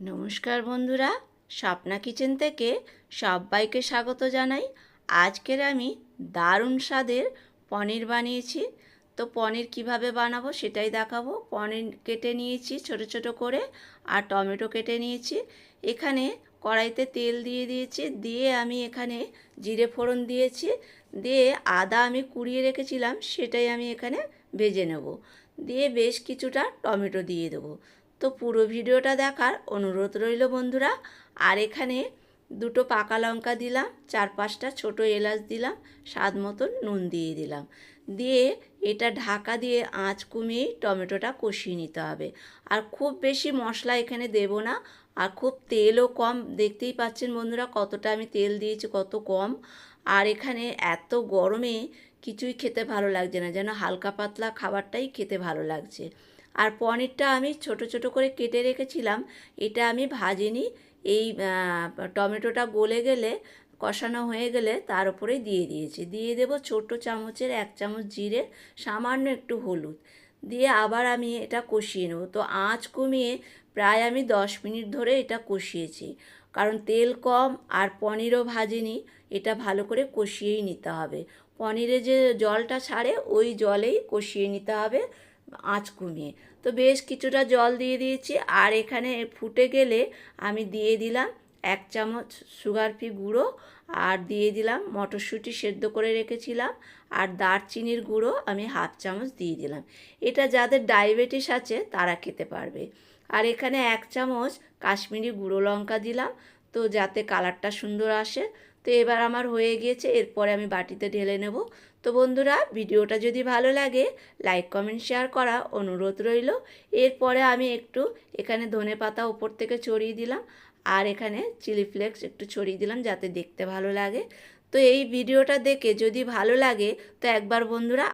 নমস্কার বন্ধুরা, স্বপ্না কিচেন থেকে সবাইকে স্বাগত জানাই। আজকের আমি দারুণ স্বাদের পনির বানিয়েছি। তো পনির কীভাবে বানাবো সেটাই দেখাবো। পনির কেটে নিয়েছি ছোট ছোট করে আর টমেটো কেটে নিয়েছি। এখানে কড়াইতে তেল দিয়ে দিয়েছি। দিয়ে আমি এখানে জিরে ফোড়ন দিয়েছি। দিয়ে আদা আমি কুড়িয়ে রেখেছিলাম, সেটাই আমি এখানে ভেজে নেব। দিয়ে বেশ কিছুটা টমেটো দিয়ে দেবো। তো পুরো ভিডিওটা দেখার অনুরোধ রইল বন্ধুরা। আর এখানে দুটো পাকা লঙ্কা দিলাম, চার পাঁচটা ছোটো এলাচ দিলাম, স্বাদ মতন নুন দিয়ে দিলাম। দিয়ে এটা ঢাকা দিয়ে আঁচ কমিয়ে টমেটোটা কষিয়ে নিতে হবে। আর খুব বেশি মশলা এখানে দেব না, আর খুব তেলও কম। দেখতেই পাচ্ছেন বন্ধুরা কতটা আমি তেল দিয়েছি, কত কম। আর এখানে এত গরমে কিছুই খেতে ভালো লাগছে না, যেন হালকা পাতলা খাবারটাই খেতে ভালো লাগছে। আর পনিরটা আমি ছোট ছোট করে কেটে রেখেছিলাম, এটা আমি ভাজিনি। এই টমেটোটা গলে গেলে, কষানো হয়ে গেলে তার উপরে দিয়ে দিয়েছি। দিয়ে দেবো ছোট চামচের এক চামচ জিরে, সামান্য একটু হলুদ। দিয়ে আবার আমি এটা কষিয়ে নেব। তো আঁচ কমিয়ে প্রায় আমি দশ মিনিট ধরে এটা কষিয়েছি। কারণ তেল কম আর পনিরও ভাজিনি, এটা ভালো করে কষিয়েই নিতে হবে। পনিরে যে জলটা ছাড়ে, ওই জলেই কষিয়ে নিতে হবে। আঁচ কমিয়ে। তো বেশ কিছুটা জল দিয়ে দিয়েছি, আর এখানে ফুটে গেলে আমি দিয়ে দিলাম এক চামচ সুগার গুঁড়ো, আর দিয়ে দিলাম মটরশুঁটি সেদ্ধ করে রেখেছিলাম, আর দারচিনির গুঁড়ো আমি হাফ চামচ দিয়ে দিলাম। এটা যাদের ডায়াবেটিস আছে তারা খেতে পারবে। আর এখানে এক চামচ কাশ্মীরি গুঁড়ো লঙ্কা দিলাম, তো যাতে কালারটা সুন্দর আসে। তো এবার আমার হয়ে গিয়েছে, এরপরে আমি বাটিতে ঢেলে নেব। তো বন্ধুরা, ভিডিওটা যদি ভালো লাগে, লাইক, কমেন্ট, শেয়ার করা অনুরোধ রইল। এরপরে আমি একটু এখানে ধনে পাতা ওপর থেকে ছড়িয়ে দিলাম আর এখানে চিলি ফ্লেক্স একটু ছড়িয়ে দিলাম যাতে দেখতে ভালো লাগে। তো এই ভিডিওটা দেখে যদি ভালো লাগে, তো একবার বন্ধুরা